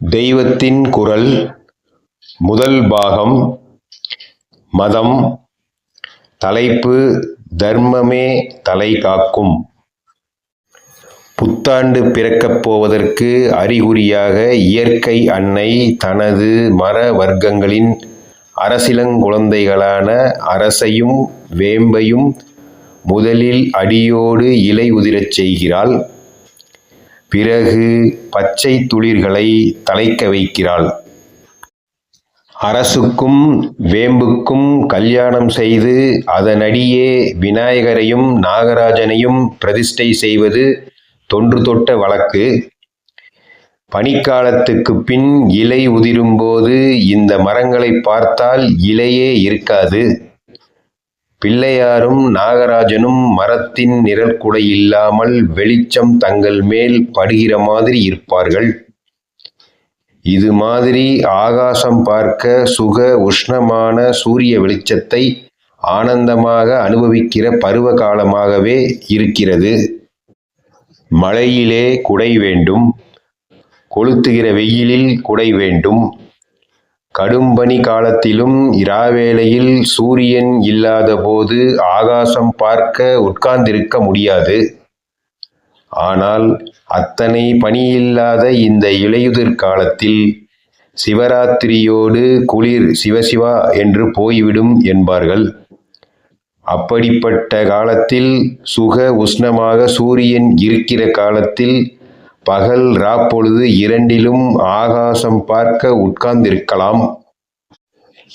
தெய்வத்தின் குரல் முதல் பாகம் மதம் தலைப்பு தர்மமே தலை காக்கும். புத்தாண்டு பிறக்கப் போவதற்கு அறிகுறியாக இயற்கை அன்னை தனது மர வர்க்கங்களின் அரசிலங்குழந்தைகளான அரசையும் வேம்பையும் முதலில் அடியோடு இலை உதிரச் செய்கிறாள். பிறகு பச்சை துளிர்களை தலைக்க வைக்கிறாள். அரசுக்கும் வேம்புக்கும் கல்யாணம் செய்து அதனடியே விநாயகரையும் நாகராஜனையும் பிரதிஷ்டை செய்வது தொன்று தொட்ட வழக்கு. பனிக்காலத்துக்கு பின் இலை உதிரும்போது இந்த மரங்களை பார்த்தால் இலையே இருக்காது. பிள்ளையாரும் நாகராஜனும் மரத்தின் நிழல் கூட இல்லாமல் வெளிச்சம் தங்கள் மேல் படுகிற மாதிரி இருப்பார்கள். இது மாதிரி ஆகாசம் பார்க்க சுக உஷ்ணமான சூரிய வெளிச்சத்தை ஆனந்தமாக அனுபவிக்கிற பருவ காலமாகவே இருக்கிறது. மழையிலே குடை வேண்டும். கொளுத்துகிற வெயிலில் குடை வேண்டும். கடும்பனி காலத்திலும் இராவேளையில் சூரியன் இல்லாத போது ஆகாசம் பார்க்க உட்கார்ந்திருக்க முடியாது. ஆனால் அத்தனை பணியில்லாத இந்த இலையுதிர் காலத்தில் சிவராத்திரியோடு குளிர் சிவசிவா என்று போய்விடும் என்பார்கள். அப்படிப்பட்ட காலத்தில் சுக உஷ்ணமாக சூரியன் இருக்கிற காலத்தில் பகல் ராப்பொழுது இரண்டிலும் ஆகாசம் பார்க்க உட்கார்ந்திருக்கலாம்.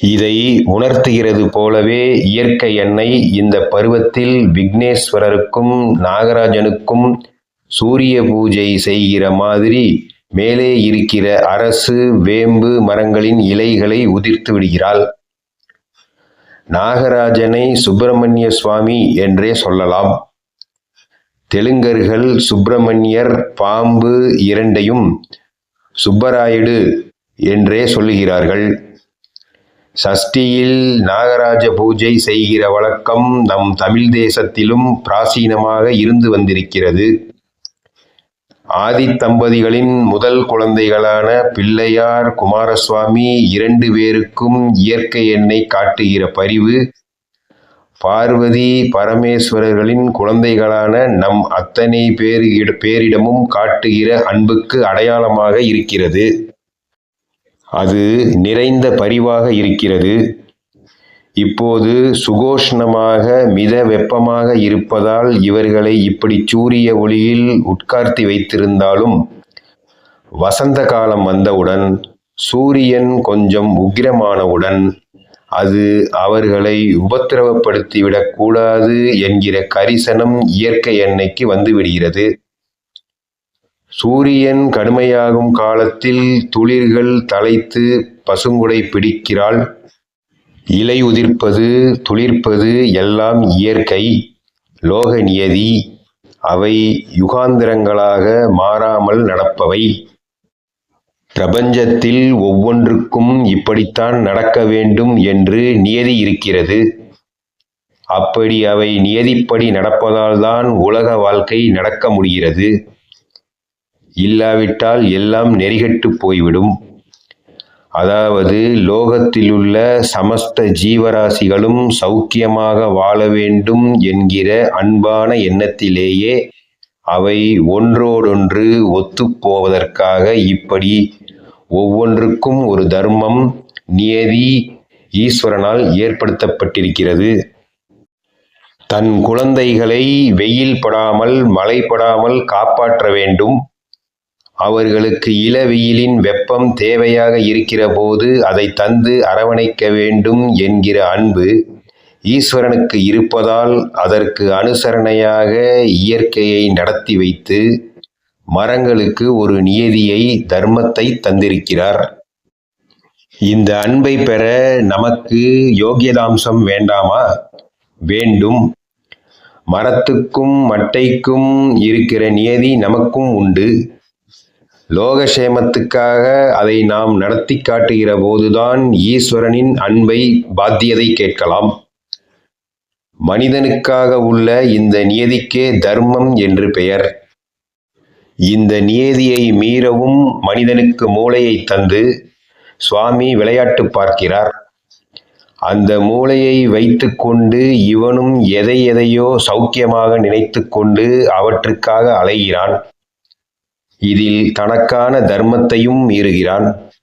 இதை உணர்த்துகிறது போலவே இயற்கை எண்ணெய் இந்த பருவத்தில் விக்னேஸ்வரருக்கும் நாகராஜனுக்கும் சூரிய பூஜை செய்கிற மாதிரி மேலே இருக்கிற அரசு வேம்பு மரங்களின் இலைகளை உதிர்த்து விடுகிறாள். நாகராஜனை சுப்பிரமணிய சுவாமி என்றே சொல்லலாம். தெலுங்கர்கள் சுப்பிரமணியர் பாம்பு இரண்டையும் சுப்பராயுடு என்றே சொல்லுகிறார்கள். சஷ்டியில் நாகராஜ பூஜை செய்கிற வழக்கம் நம் தமிழ் தேசத்திலும் பிராசீனமாக இருந்து வந்திருக்கிறது. ஆதித்தம்பதிகளின் முதல் குழந்தைகளான பிள்ளையார் குமாரசுவாமி இரண்டு பேருக்கும் இயற்கை எண்ணெய் காட்டுகிற பரிவு பார்வதி பரமேஸ்வரர்களின் குழந்தைகளான நம் அத்தனை பேரு பேரிடமும் காட்டுகிற அன்புக்கு அடையாளமாக இருக்கிறது. அது நிறைந்த பரிவாக இருக்கிறது. இப்போது சுகோஷ்ணமாக மித வெப்பமாக இருப்பதால் இவர்களை இப்படி சூரிய ஒளியில் உட்கார்த்தி வைத்திருந்தாலும் வசந்த காலம் வந்தவுடன் சூரியன் கொஞ்சம் உக்கிரமானவுடன் அது அவர்களை உபத்திரவப்படுத்தி விடக்கூடாது என்கிற கரிசனம் இயற்கை எண்ணெய்க்கு வந்துவிடுகிறது. சூரியன் கடுமையாகும் காலத்தில் துளிர்கள் தலைத்து பசுங்குடை பிடிக்கிறாள். இலை உதிர்ப்பது துளிர்ப்பது எல்லாம் இயற்கை லோக நியதி அவை யுகாந்திரங்களாக மாறாமல் நடப்பவை. பிரபஞ்சத்தில் ஒவ்வொன்றுக்கும் இப்படித்தான் நடக்க வேண்டும் என்று நியதி இருக்கிறது. அப்படி அவை நியதிப்படி நடப்பதால்தான் உலக வாழ்க்கை நடக்க முடிகிறது. இல்லாவிட்டால் எல்லாம் நெறிகட்டு போய்விடும். அதாவது லோகத்திலுள்ள சமஸ்த ஜீவராசிகளும் சௌக்கியமாக வாழ வேண்டும் என்கிற அன்பான எண்ணத்திலேயே அவை ஒன்றோடொன்று ஒத்துப்போவதற்காக இப்படி ஒவ்வொன்றுக்கும் ஒரு தர்மம் நியதி ஈஸ்வரனால் ஏற்படுத்தப்பட்டிருக்கிறது. தன் குழந்தைகளை வெயில் படாமல் மழை படாமல் காப்பாற்ற வேண்டும். அவர்களுக்கு இளவெயிலின் வெப்பம் தேவையாக இருக்கிற போது அதை தந்து அரவணைக்க வேண்டும் என்கிற அன்பு ஈஸ்வரனுக்கு இருப்பதால் அதற்கு அனுசரணையாக இயற்கையை நடத்தி வைத்து மரங்களுக்கு ஒரு நியதியை தர்மத்தை தந்திருக்கிறார். இந்த அன்பை பெற நமக்கு யோகியதாம்சம் வேண்டாமா? வேண்டும். மரத்துக்கும் மட்டைக்கும் இருக்கிற நியதி நமக்கும் உண்டு. லோகசேமத்துக்காக அதை நாம் நடத்தி காட்டுகிற போதுதான் ஈஸ்வரனின் அன்பை பாத்தியதை கேட்கலாம். மனிதனுக்காக உள்ள இந்த நியதிக்கே தர்மம் என்று பெயர். இந்த நியதியை மீறவும் மனிதனுக்கு மூளையை தந்து சுவாமி விளையாட்டு பார்க்கிறார். அந்த மூளையை வைத்துக்கொண்டு இவனும் எதை எதையோ சௌக்கியமாக நினைத்துக்கொண்டு அவற்றுக்காக அலைகிறான். இதில் தனக்கான தர்மத்தையும் மீறுகிறான்.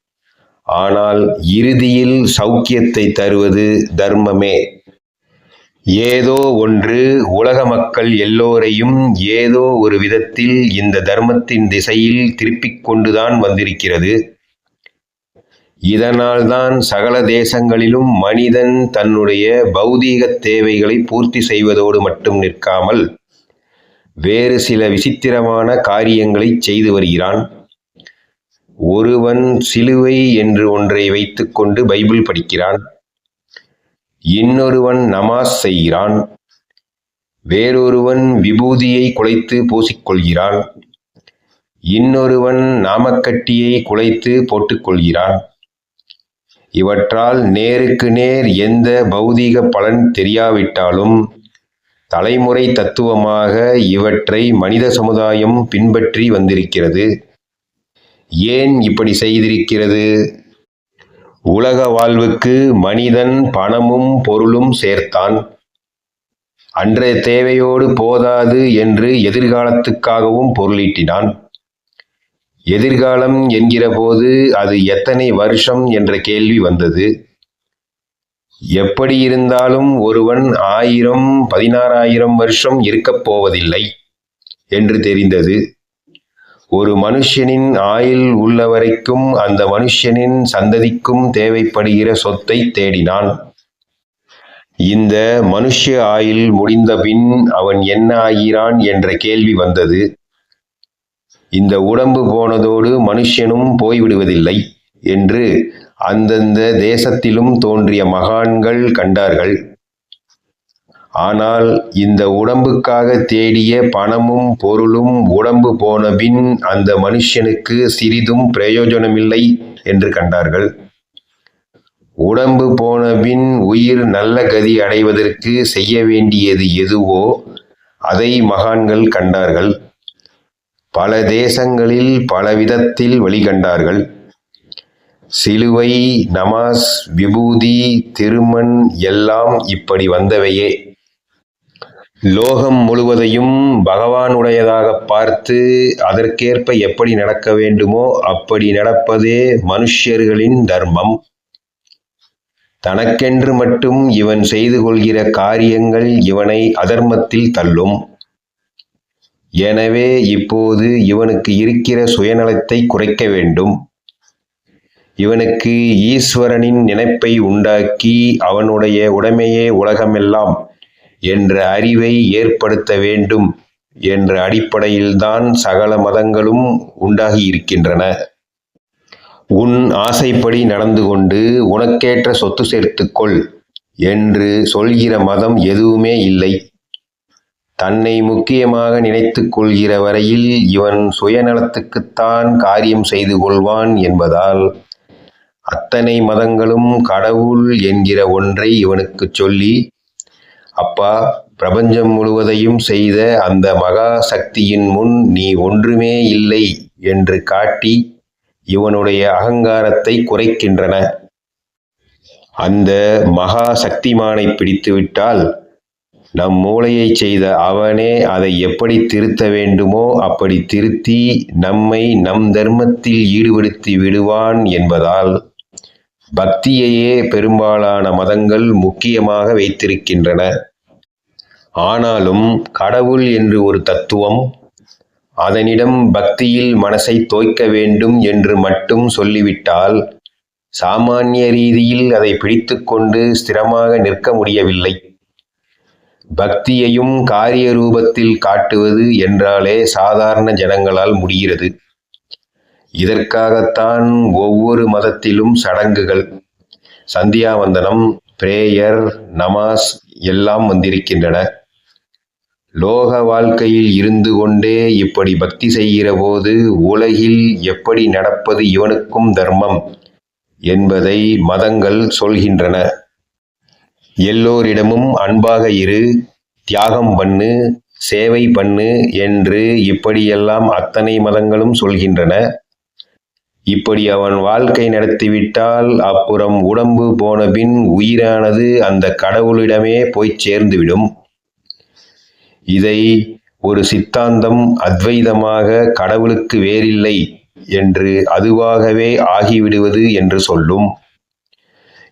ஆனால் இறுதியில் சௌக்கியத்தை தருவது தர்மமே. ஏதோ ஒன்று உலக மக்கள் எல்லோரையும் ஏதோ ஒரு விதத்தில் இந்த தர்மத்தின் திசையில் திருப்பிக் கொண்டுதான் வந்திருக்கிறது. இதனால்தான் சகல தேசங்களிலும் மனிதன் தன்னுடைய பௌதீக தேவைகளை பூர்த்தி செய்வதோடு மட்டும் நிற்காமல் வேறு சில விசித்திரமான காரியங்களை செய்து வருகிறான். ஒருவன் சிலுவை என்று ஒன்றை வைத்துக்கொண்டு பைபிள் படிக்கிறான். இன்னொருவன் நமாஸ் செய்கிறான் வேறொருவன் விபூதியை குலைத்து பூசிக்கொள்கிறான் இன்னொருவன் நாமக்கட்டியை குலைத்து போட்டுக்கொள்கிறான். இவற்றால் நேருக்கு நேர் எந்த பௌதீக பலன் தெரியாவிட்டாலும் தலைமுறை தத்துவமாக இவற்றை மனித சமுதாயம் பின்பற்றி வந்திருக்கிறது. ஏன் இப்படி செய்திருக்கிறது? உலக வாழ்வுக்கு மனிதன் பணமும் பொருளும் சேர்த்தான். அன்றைய தேவையோடு போதாது என்று எதிர்காலத்துக்காகவும் பொருளீட்டினான். எதிர்காலம் என்கிற போது அது எத்தனை வருஷம் என்ற கேள்வி வந்தது. எப்படி இருந்தாலும் ஒருவன் ஆயிரம் பதினாறாயிரம் வருஷம் இருக்கப் போவதில்லை என்று தெரிந்தது. ஒரு மனுஷனின் ஆயில் உள்ள வரைக்கும் அந்த மனுஷனின் சந்ததிக்கும் தேவைப்படுகிற சொத்தை தேடினான். இந்த மனுஷ ஆயுள் முடிந்தபின் அவன் என்ன ஆகிறான் என்ற கேள்வி வந்தது. இந்த உடம்பு போனதோடு மனுஷனும் போய்விடுவதில்லை என்று அந்தந்த தேசத்திலும் தோன்றிய மகான்கள் கண்டார்கள். ஆனால் இந்த உடம்புக்காக தேடிய பணமும் பொருளும் உடம்பு போனபின் அந்த மனுஷனுக்கு சிறிதும் பிரயோஜனமில்லை என்று கண்டார்கள். உடம்பு போனபின் உயிர் நல்ல கதி அடைவதற்கு செய்ய வேண்டியது எதுவோ அதை மகான்கள் கண்டார்கள். பல தேசங்களில் பல விதத்தில் வெளிகண்டார்கள் சிலுவை நமாஸ் விபூதி திருமண் எல்லாம் இப்படி வந்தவையே. லோகம் முழுவதையும் பகவானுடையதாக பார்த்து அதற்கேற்ப எப்படி நடக்க வேண்டுமோ அப்படி நடப்பதே மனுஷ்யர்களின் தர்மம். தனக்கென்று மட்டும் இவன் செய்து கொள்கிற காரியங்கள் இவனை அதர்மத்தில் தள்ளும். எனவே இப்போது இவனுக்கு இருக்கிற சுயநலத்தை குறைக்க வேண்டும். இவனுக்கு ஈஸ்வரனின் நினைப்பை உண்டாக்கி அவனுடைய உடைமையே உலகமெல்லாம் என்ற அறிவை ஏற்படுத்த வேண்டும் என்ற அடிப்படையில்தான் சகல மதங்களும் உண்டாகி இருக்கின்றன. உன் ஆசைப்படி நடந்து கொண்டு உனக்கேற்ற சொத்து சேர்த்துக்கொள் என்று சொல்கிற மதம் எதுவுமே இல்லை. தன்னை முக்கியமாக நினைத்து கொள்கிற வரையில் இவன் சுயநலத்துக்குத்தான் காரியம் செய்து கொள்வான் என்பதால் அத்தனை மதங்களும் கடவுள் என்கிற ஒன்றை இவனுக்கு சொல்லி அப்பா பிரபஞ்சம் முழுவதையும் செய்த அந்த மகா சக்தியின் முன் நீ ஒன்றுமே இல்லை என்று காட்டி இவனுடைய அகங்காரத்தை குறைக்கின்றன. அந்த மகா சக்திமானை பிடித்துவிட்டால் நம் மூளையை செய்த அவனே அதை எப்படி திருத்த வேண்டுமோ அப்படி திருத்தி நம்மை நம் தர்மத்தில் ஈடுபடுத்தி விடுவான் என்பதால் பக்தியையே பெரும்பாலான மதங்கள் முக்கியமாக வைத்திருக்கின்றன. ஆனாலும் கடவுள் என்று ஒரு தத்துவம் அதனிடம் பக்தியில் மனசை தோய்க்க வேண்டும் என்று மட்டும் சொல்லிவிட்டால் சாமானிய ரீதியில் அதை பிடித்துக்கொண்டு ஸ்திரமாக நிற்க முடியவில்லை. பக்தியையும் காரிய ரூபத்தில் காட்டுவது என்றாலே சாதாரண ஜனங்களால் முடிகிறது. இதற்காகத்தான் ஒவ்வொரு மதத்திலும் சடங்குகள். சந்தியாவந்தனம் பிரேயர் நமாஸ் எல்லாம் வந்திருக்கின்றன. லோக வாழ்க்கையில் இருந்து கொண்டே இப்படி பக்தி செய்கிற போது உலகில் எப்படி நடப்பது இவனுக்கும் தர்மம் என்பதை மதங்கள் சொல்கின்றன. எல்லோரிடமும் அன்பாக இரு தியாகம் பண்ணு சேவை பண்ணு என்று இப்படியெல்லாம் அத்தனை மதங்களும் சொல்கின்றன. இப்படி அவன் வாழ்க்கை நடத்திவிட்டால் அப்புறம் உடம்பு போனபின் உயிரானது அந்த கடவுளிடமே போய் சேர்ந்துவிடும். இதை ஒரு சித்தாந்தம் அத்வைதமாக கடவுளுக்கு வேறில்லை என்று அதுவாகவே ஆகிவிடுவது என்று சொல்லும்.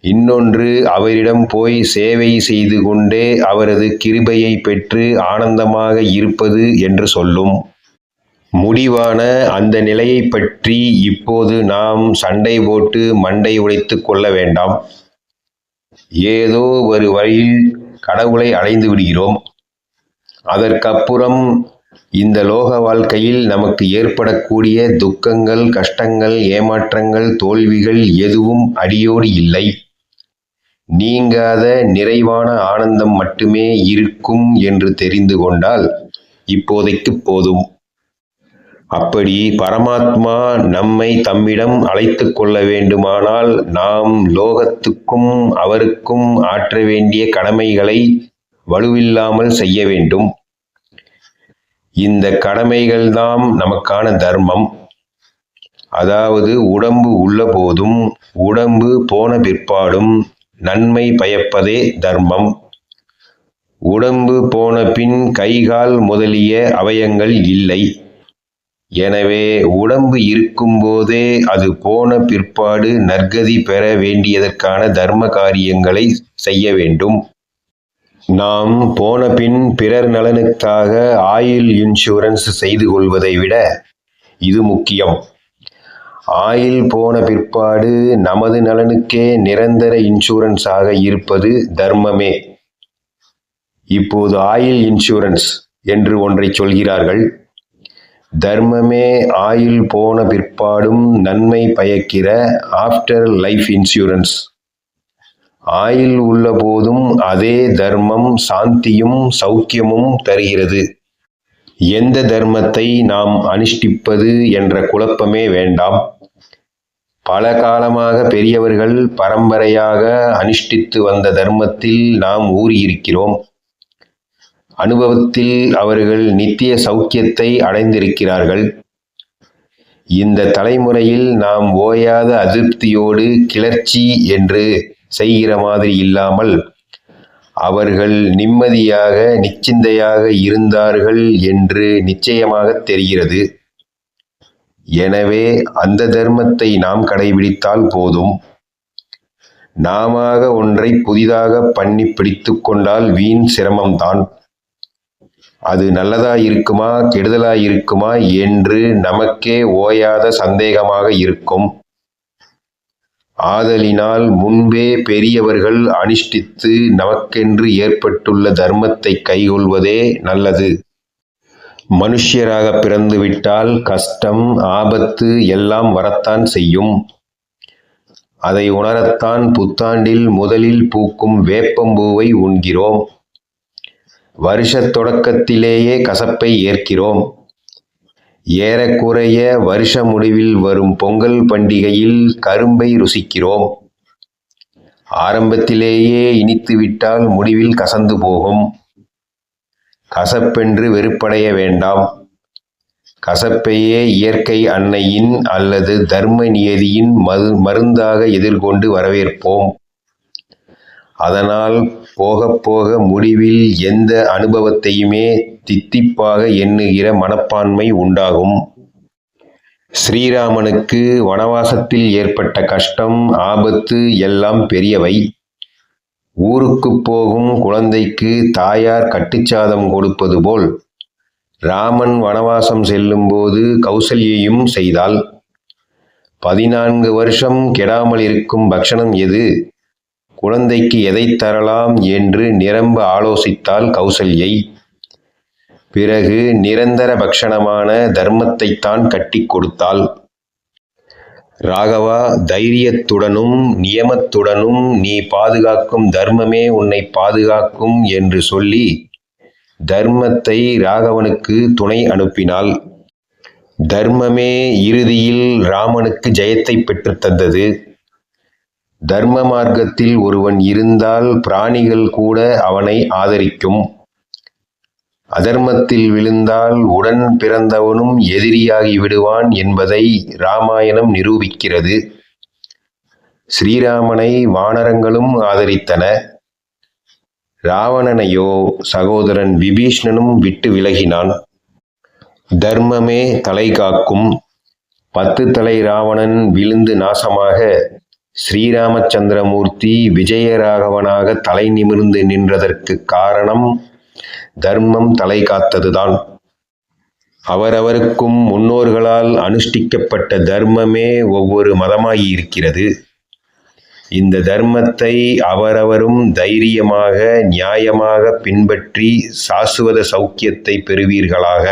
இன்னொன்று அவரிடம் போய் சேவை செய்து கொண்டே அவரது கிருபையை பெற்று ஆனந்தமாக இருப்பது என்று சொல்லும். முடிவான அந்த நிலையை பற்றி இப்போது நாம் சண்டை போட்டு மண்டை உடைத்து கொள்ள வேண்டாம். ஏதோ ஒரு வழியில் கடவுளை அடைந்து விடுகிறோம். அதற்கப்புறம் இந்த லோக வாழ்க்கையில் நமக்கு ஏற்படக்கூடிய துக்கங்கள் கஷ்டங்கள் ஏமாற்றங்கள் தோல்விகள் எதுவும் அடியோடு இல்லை. நீங்காத நிறைவான ஆனந்தம் மட்டுமே இருக்கும் என்று தெரிந்து கொண்டால் இப்போதைக்கு போதும். அப்படி பரமாத்மா நம்மை தம்மிடம் அழைத்து கொள்ள வேண்டுமானால் நாம் லோகத்துக்கும் அவருக்கும் ஆற்ற வேண்டிய கடமைகளை வலுவில்லாமல் செய்ய வேண்டும். இந்த கடமைகள்தாம் நமக்கான தர்மம். அதாவது உடம்பு உள்ள போதும் உடம்பு போன பிற்பாடும் நன்மை பயப்பதே தர்மம். உடம்பு போன பின் கைகால் முதலிய அவயங்கள் இல்லை. எனவே உடம்பு இருக்கும்போதே அது போன பிற்பாடு நற்கதி பெற வேண்டியதற்கான தர்ம காரியங்களை செய்ய வேண்டும். நாம் போன பின் பிறர் நலனுக்காக ஆயில் இன்சூரன்ஸ் செய்து கொள்வதை விட இது முக்கியம். ஆயில் போன பிற்பாடு நமது நலனுக்கே நிரந்தர இன்சூரன்ஸாக இருப்பது தர்மமே. இப்போது ஆயில் இன்சூரன்ஸ் என்று ஒன்றை சொல்கிறார்கள். தர்மமே ஆயில் போன பிற்பாடும் நன்மை பயக்கிற ஆஃப்டர் லைஃப் இன்சூரன்ஸ். ஆயில் உள்ள போதும் அதே தர்மம் சாந்தியும் சௌக்கியமும் தருகிறது. எந்த தர்மத்தை நாம் அனுஷ்டிப்பது என்ற குழப்பமே வேண்டாம். பல காலமாக பெரியவர்கள் பரம்பரையாக அனுஷ்டித்து வந்த தர்மத்தில் நாம் ஊறியிருக்கிறோம். அனுபவத்தில் அவர்கள் நித்திய சௌக்கியத்தை அடைந்திருக்கிறார்கள். இந்த தலைமுறையில் நாம் ஓயாத அதிருப்தியோடு கிளர்ச்சி என்று செய்கிற மாதிரி இல்லாமல் அவர்கள் நிம்மதியாக நிச்சிந்தையாக இருந்தார்கள் என்று நிச்சயமாக தெரிகிறது. எனவே அந்த தர்மத்தை நாம் கடைபிடித்தால் போதும். நாம ஒன்றை புதிதாக பண்ணி பிடித்து கொண்டால் வீண் சிரமம்தான். அது நல்லதா இருக்குமா கெடுதலா இருக்குமா என்று நமக்கே ஓயாத சந்தேகமாக இருக்கும். ஆதலினால் முன்பே பெரியவர்கள் அனுஷ்டித்து நமக்கென்று ஏற்பட்டுள்ள தர்மத்தை கைகொள்வதே நல்லது. மனுஷ்யராக பிறந்துவிட்டால் கஷ்டம் ஆபத்து எல்லாம் வரத்தான் செய்யும். அதை உணரத்தான் புத்தாண்டில் முதலில் பூக்கும் வேப்பம்பூவை உண்கிறோம். வருஷத் தொடக்கத்திலேயே கசப்பை ஏற்கிறோம். ஏறக்குறைய வருஷ முடிவில் வரும் பொங்கல் பண்டிகையில் கரும்பை ருசிக்கிறோம். ஆரம்பத்திலேயே இனித்துவிட்டால் முடிவில் கசந்து போகும். கசப்பென்று வெறுப்படைய வேண்டாம். கசப்பையே இயற்கை அன்னையின் அல்லது தர்ம நியதியின் மது மருந்தாக எதிர்கொண்டு வரவேற்போம். அதனால் போக போக முடிவில் எந்த அனுபவத்தையுமே தித்திப்பாக எண்ணுகிற மனப்பான்மை உண்டாகும். ஸ்ரீராமனுக்கு வனவாசத்தில் ஏற்பட்ட கஷ்டம் ஆபத்து எல்லாம் பெரியவை. ஊருக்கு போகும் குழந்தைக்கு தாயார் கட்டுச்சாதம் கொடுப்பது போல் ராமன் வனவாசம் செல்லும்போது கௌசல்யையும் செய்தால் பதினான்கு வருஷம் கெடாமல் இருக்கும் பக்ஷணம் எது? குழந்தைக்கு எதை தரலாம் என்று நிரம்ப ஆலோசித்தாள் கௌசல்யை. பிறகு நிரந்தர பக்ஷணமான தர்மத்தைத்தான் கட்டிக் கொடுத்தாள். ராகவா தைரியத்துடனும் நியமத்துடனும் நீ பாதுகாக்கும் தர்மமே உன்னை பாதுகாக்கும் என்று சொல்லி தர்மத்தை ராகவனுக்கு துணை அனுப்பினாள். தர்மமே இறுதியில் ராமனுக்கு ஜெயத்தை பெற்றுத் தந்தது. தர்ம மார்க்கத்தில் ஒருவன் இருந்தால் பிராணிகள் கூட அவனை ஆதரிக்கும். அதர்மத்தில் விழுந்தால் உடன் பிறந்தவனும் எதிரியாகி விடுவான் என்பதை இராமாயணம் நிரூபிக்கிறது. ஸ்ரீராமனை வானரங்களும் ஆதரித்தன. ராவணனையோ சகோதரன் விபீஷ்ணனும் விட்டு விலகினான். தர்மமே தலை காக்கும். பத்து தலை ராவணன் விழுந்து நாசமாக ஸ்ரீராமச்சந்திரமூர்த்தி விஜயராகவனாக தலை நிமிர்ந்து நின்றதற்கு காரணம் தர்மம் தலை காத்ததுதான். அவரவருக்கும் முன்னோர்களால் அனுஷ்டிக்கப்பட்ட தர்மமே ஒவ்வொரு மதமாயிருக்கிறது. இந்த தர்மத்தை அவரவரும் தைரியமாக நியாயமாக பின்பற்றி சாசுவத சௌக்கியத்தை பெறுவீர்களாக.